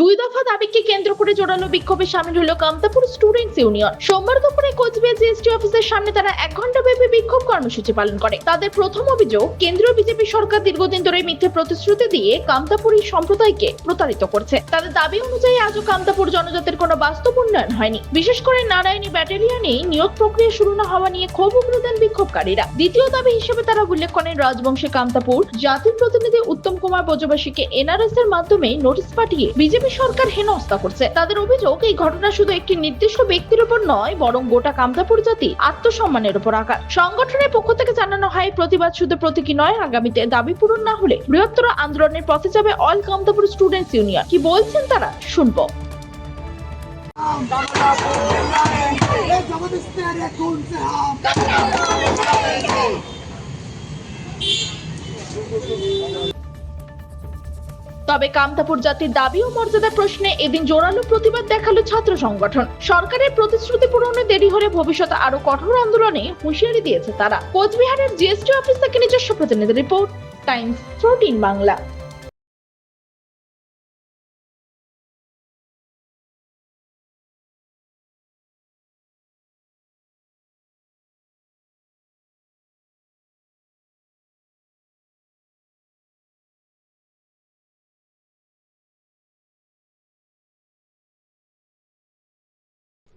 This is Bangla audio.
দুই দফা দাবিকে কেন্দ্র করে জোরালো বিক্ষোভে সামিল হলো কামতাপুর স্টুডেন্টস ইউনিয়ন। সোমবার দুপুরে কোচবিহার জিএসটি অফিসের সামনে তারা এক ঘণ্টা ব্যাপী বিক্ষোভ কর্মসূচি পালন করে। তাদের প্রথম অভিযোগ, কেন্দ্রীয় বিজেপি সরকার দীর্ঘদিন ধরে মিথ্যে প্রতিশ্রুতি দিয়ে কামতাপুরি সম্প্রদায়কে প্রতারিত করছে। তাদের দাবি অনুযায়ী আজও কামতাপুর জনজাতির কোনো বাস্তব উন্নয়ন হয়নি। বিশেষ করে নারায়ণী ব্যাটালিয়নে নিয়োগ প্রক্রিয়া শুরু না হওয়া নিয়ে ক্ষোভ উগরে দেন বিক্ষোভকারীরা। দ্বিতীয় দাবি হিসেবে তারা উল্লেখ করেন, রাজবংশী কামতাপুর জাতির প্রতিনিধি উত্তম কুমার বজবাসীকে এনআরএস এর মাধ্যমে নোটিশ পাঠিয়ে বিজেপি বিজেপি সরকার হেনস্থা করছে। তাদের অভিযোগ, এই ঘটনা শুধু একটি নির্দিষ্ট ব্যক্তির উপর নয়, বরং গোটা কামতাপুর জাতি আত্মসম্মানের উপর আঘাত। সংগঠনের পক্ষ থেকে জানানো হয় প্রতিবাদ শুধু প্রতীকী নয়, আগামীতে দাবি পূরণ না হলে বৃহত্তর আন্দোলনের পথে যাবে অল কামতাপুর স্টুডেন্টস ইউনিয়ন। কি বলছেন তারা? শুনব। তবে কামতাপুর জাতির দাবি ও মর্যাদা প্রশ্নে এদিন জোরালো প্রতিবাদ দেখাল ছাত্র সংগঠন। সরকারের প্রতিশ্রুতি পূরণে দেরি হলে ভবিষ্যতে আরও কঠোর আন্দোলনে হুঁশিয়ারি দিয়েছে তারা। কোচবিহারের জিএসটি অফিস থেকে নিজস্ব প্রতিনিধি রিপোর্ট, টাইমস, ফোরটিন বাংলা।